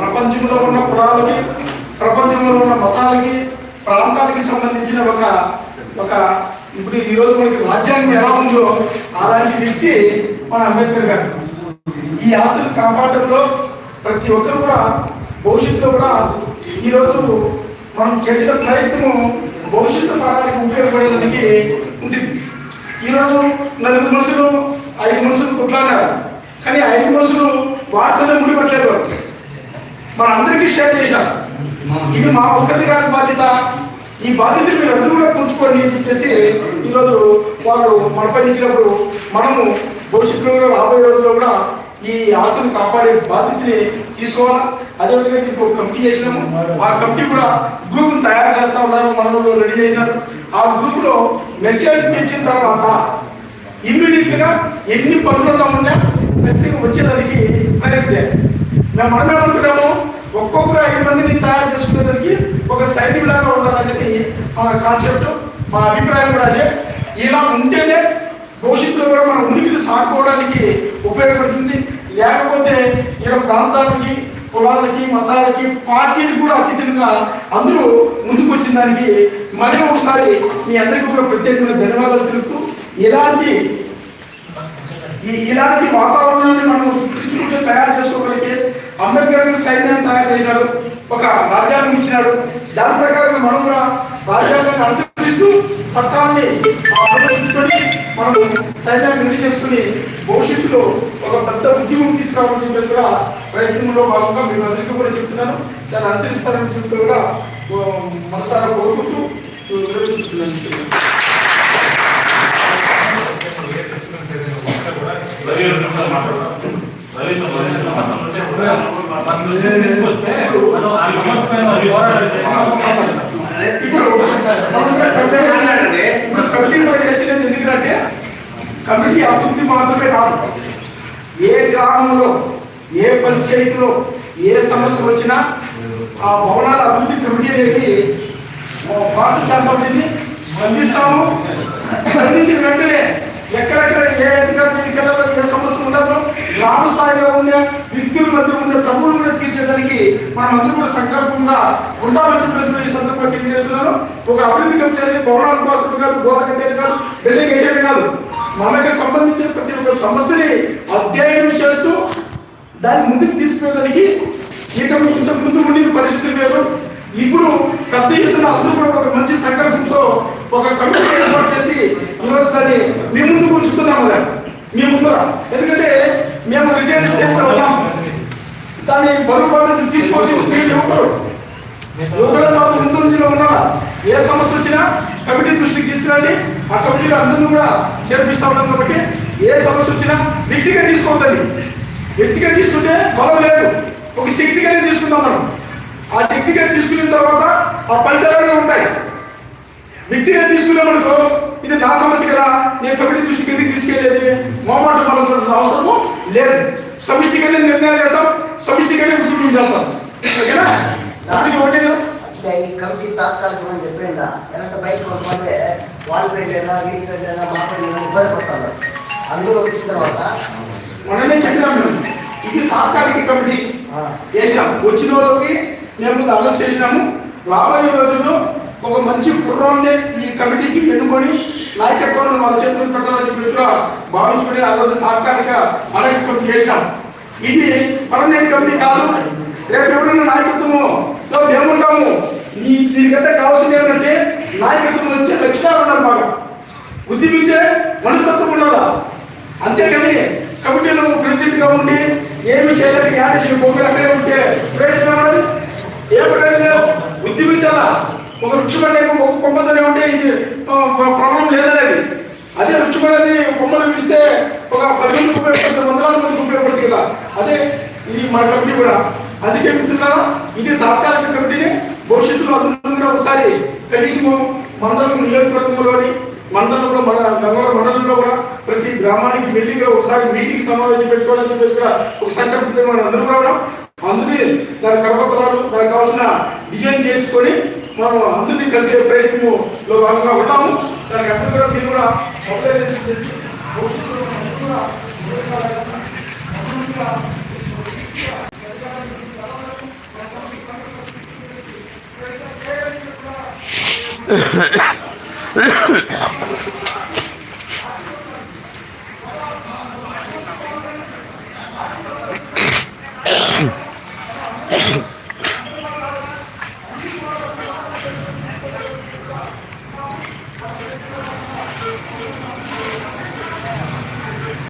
ప్రపంచంలో ఉన్న కులాలకి ప్రపంచంలో ఉన్న మతాలకి ప్రాంతాలకి సంబంధించిన ఒక ఒక ఇప్పుడు ఈ రోజు మనకి రాజ్యాంగం ఎలా ఉందో అలాంటి వ్యక్తి మన అంబేద్కర్ గారు. ఈ ఆస్తులు కాపాడటంలో ప్రతి ఒక్కరు కూడా భవిష్యత్తులో కూడా ఈరోజు మనం చేసిన ప్రయత్నము భవిష్యత్తు తరానికి ఉపయోగపడేదానికి ఉంది. ఈరోజు నలుగురు మనుషులు ఐదు మనుషులు కొట్లాడారు కానీ ఐదు మనుషులు వార్తలు ముడిపట్టలేదు మన అందరికీ షేర్ చేశారు. ఇది మా ఒక్కరి కాదు బాధ్యత. ఈ బాధ్యతలు మీరు అందరూ కూడా పంచుకోండి అని చెప్పేసి ఈరోజు వాళ్ళు మనపై ఇచ్చినప్పుడు మనము భవిష్యత్తులో కూడా రాబోయే రోజుల్లో కూడా ఈ ఆస్తులు కాపాడే బాధ్యతని తీసుకోవాలా? అదేవిధంగా దీనికి ఒక కమిటీ చేసినాము. ఆ కమిటీ కూడా గ్రూప్ తయారు చేస్తా ఉన్నారు. మనలో రెడీ అయినారు. ఆ గ్రూప్లో మెసేజ్ పెట్టిన తర్వాత ఇమ్మీడియట్గా ఎన్ని పనులలో ఉన్నా మెసేజ్ వచ్చేదానికి ప్రయత్నం మేము మనం ఏమనుకున్నాము ఒక్కొక్కరు ఐదు మందిని తయారు చేసుకునేదానికి ఒక సైనికులాగా ఉండాలనేది మన కాన్సెప్ట్ మా అభిప్రాయం కూడా అదే. ఇలా ఉంటేనే భవిష్యత్తులో కూడా మన ఉనికిని సాగుకోవడానికి ఉపయోగపడుతుంది. లేకపోతే ఇలా ప్రాంతాలకి కులాలకి మతాలకి పార్టీలు కూడా అతిథులుగా అందరూ ముందుకు వచ్చిన దానికి మళ్ళీ ఒకసారి మీ అందరికీ కూడా ప్రత్యేకమైన ధన్యవాదాలు తెలుపుతూ ఇలాంటి ఈ ఇలాంటి వాతావరణాన్ని మనం సృష్టించుకుంటే తయారు చేసుకోగలిగే అంబేద్కర్ సైన్యాన్ని తయారు చేసినాడు ఒక రాజ్యాంగం ఇచ్చినాడు. దాని ప్రకారం మనం కూడా రాజ్యాంగాన్ని అనుసరిస్తూ చట్టాన్ని అనుసరించుకొని మనం సైన్యాన్ని రెడీ చేసుకుని భవిష్యత్తులో ఒక పెద్ద ఉద్యమం తీసుకురావాలని చెప్పేసి కూడా ప్రయత్నంలో భాగంగా మీరు అందరికీ కూడా చెప్తున్నాను. దాన్ని అనుసరిస్తారని చెప్తూ కూడా మనసారా కోరుకుంటూ విరమించుకుంటున్నాను రవి గారు మాట్లాడతారు రవి సమస్య ఉంటే కూడా మన దృష్టికి తీసుకొస్తే మనం ఆ ఇప్పుడు కమిటీ కూడా చేసినది ఎందుకంటే కమిటీ అభివృద్ధి మాత్రమే కాదు. ఏ గ్రామంలో ఏ పంచాయతీలో ఏ సమస్య వచ్చినా ఆ భవనాల అభివృద్ధి కమిటీ అనేది ప్రాసెస్ చేస్తామని స్పందిస్తాము. స్పందించిన వెంటనే ఎక్కడెక్కడ ఏ అధికారి ఏ సమస్య ఉండదో గ్రామ స్థాయిలో ఉండే వ్యక్తుల మధ్య ఉండే తప్పులు చేయడానికి మనం అందరూ కూడా సంకల్పంగా ఉండాలని చెప్పేసి ఈ సందర్భంగా తెలియజేస్తున్నాను. ఒక అభివృద్ధి కమిటీ అనేది భవనాల కోసం కాదు గోల కట్టేది కాదు బిల్డింగ్ వేసేది కాదు. మనకి సంబంధించిన ప్రతి ఒక్క సమస్యని అధ్యయనం చేస్తూ దాన్ని ముందుకు తీసుకునేదానికి ఇక ఇంత ముందు ఉండేది పరిస్థితులు వేరు. ఇప్పుడు పెద్ద ఎత్తున అందరూ కూడా ఒక మంచి సంకల్పంతో ఒక కమిటీ ఏర్పాటు చేసి ఈరోజు దాన్ని మీ ముందు ఉంచుతున్నాము కదా. మీ ముందర. ఎందుకంటే మేము రిటైర్ స్టేజ్లో ఉన్నాం. దాన్ని బరువు బాధ్యత ఎవరు మాకు ముందు నుంచి ఉన్నారా? ఏ సమస్య వచ్చినా కమిటీ దృష్టికి తీసుకురండి. ఆ కమిటీలో అందరినీ కూడా చేర్పిస్తా ఉన్నాం కాబట్టి ఏ సమస్య వచ్చినా వ్యక్తిగా తీసుకోవద్దండి. వ్యక్తిగా తీసుకుంటే బలం లేదు. ఒక శక్తిగానే తీసుకుందాం మనం. ఆ శక్తిగా తీసుకున్న తర్వాత ఆ ఫలితాలు ఉంటాయి. వ్యక్తిగా తీసుకున్నామనుకో ఇది నా సమస్య కదా నేను కమిటీ దృష్టికి ఎందుకు తీసుకెళ్ళేది? మోమాట పడాల్సిన అవసరము లేదు. సమిష్టిగానే నిర్ణయాలు చేస్తాం సమిష్టిగానే ఉద్యోగం చేస్తాం. ఓకేనా? దానికి అంటే ఈ కమిటీ తాత్కాలికం అని చెప్పిందా ఎలాంటి బయట కొంతమంది వాళ్ళ పేర్లేనా వీళ్ళ పేర్లేనా మా పేర్లేనా ఇబ్బంది పడతారు. అందరూ వచ్చిన తర్వాత మననే చెప్పినాం మేము. ఇది తాత్కాలిక కమిటీ చేసాం వచ్చిన వాళ్ళకి మేము అలర్ట్ చేసినాము. రాబోయే రోజుల్లో ఒక మంచి కుర్రాన్ని ఈ కమిటీకి ఎన్నుకొని నాయకత్వాన్ని వాళ్ళ చేతులు పెట్టాలని చెప్పినట్టుగా భావించుకుని ఆ రోజు తాత్కాలిక అలర్ట్ కమిటీ ఇది పర్మనెంట్ కమిటీ కాదు. రేపు ఎవరైనా నాయకత్వము లో మేముంటాము ఈ దీనికంటే కావాల్సింది ఏమంటే నాయకత్వం వచ్చే లక్షణాలు ఉండాలి బాగా. ఉద్యమించే మనస్తత్వం ఉండాలా? అంతేకాని కమిటీలో ప్రెసిడెంట్గా ఉండి ఏమి చేయలేక యాడ్ చేయకపోతే అక్కడే ఉంటే ప్రయోజనం ఉండదు ఏ ప్రయోజనం లేదు ఉద్యమించాలా ఒక రుచిపడే ఒక కొమ్మతోనే ఉంటే ఇది ప్రాబ్లం లేదనేది. అదే రుచిపడేది కొమ్మలు ఇస్తే ఒక పది మందికి ఉపయోగపడుతుంది వందలాది మందికి ఉపయోగపడుతుంది కదా. అదే ఇది మన కమిటీ కూడా. అందుకే మిత్రులారా ఇది తాత్కాలిక కమిటీని. భవిష్యత్తులో అందరం కూడా ఒకసారి కనీసం మండలం నియోజకవర్గంలోని మండలంలో మన గంగవరం మండలంలో కూడా ప్రతి గ్రామానికి వెళ్ళి కూడా ఒకసారి మీటింగ్ సమావేశం పెట్టుకోవాలని చెప్పేసి కూడా ఒక సంకల్పం మనం అందరూ రావడం అందుకే దాని కరపత్రాలు దానికి కావాల్సిన డిజైన్ చేసుకొని మనం అందరినీ కలిసే ప్రయత్నంలో భాగంగా ఉంటాము దానికి అందరూ కూడా మీరు కూడా మొబిలైజేషన్